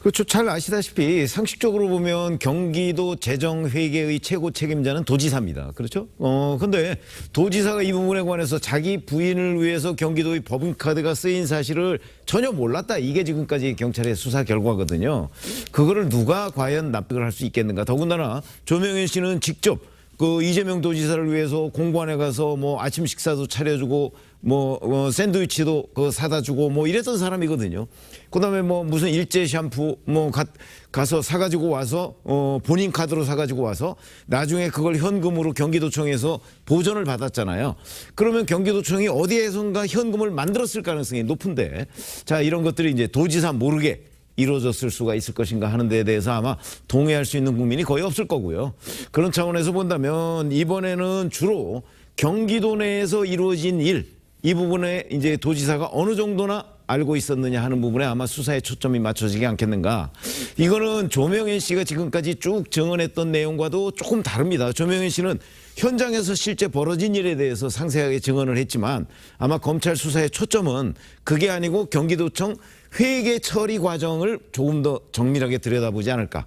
그렇죠. 잘 아시다시피 상식적으로 보면 경기도 재정회계의 최고 책임자는 도지사입니다. 그렇죠? 어, 근데 도지사가 이 부분에 관해서 자기 부인을 위해서 경기도의 법인카드가 쓰인 사실을 전혀 몰랐다. 이게 지금까지 경찰의 수사 결과거든요. 그거를 누가 과연 납득을 할 수 있겠는가. 더군다나 조명현 씨는 직접 그 이재명 도지사를 위해서 공관에 가서 뭐 아침 식사도 차려주고 뭐 어, 샌드위치도 그 사다 주고 뭐 이랬던 사람이거든요. 그다음에 뭐 무슨 일제 샴푸 뭐 가, 가서 사가지고 와서 어 본인 카드로 사가지고 와서 나중에 그걸 현금으로 경기도청에서 보전을 받았잖아요. 그러면 경기도청이 어디에선가 현금을 만들었을 가능성이 높은데 자 이런 것들이 이제 도지사 모르게 이루어졌을 수가 있을 것인가 하는 데에 대해서 아마 동의할 수 있는 국민이 거의 없을 거고요. 그런 차원에서 본다면 이번에는 주로 경기도 내에서 이루어진 일, 이 부분에 이제 도지사가 어느 정도나 알고 있었느냐 하는 부분에 아마 수사에 초점이 맞춰지지 않겠는가. 이거는 조명현 씨가 지금까지 쭉 증언했던 내용과도 조금 다릅니다. 조명현 씨는 현장에서 실제 벌어진 일에 대해서 상세하게 증언을 했지만 아마 검찰 수사의 초점은 그게 아니고 경기도청 회계 처리 과정을 조금 더 정밀하게 들여다보지 않을까.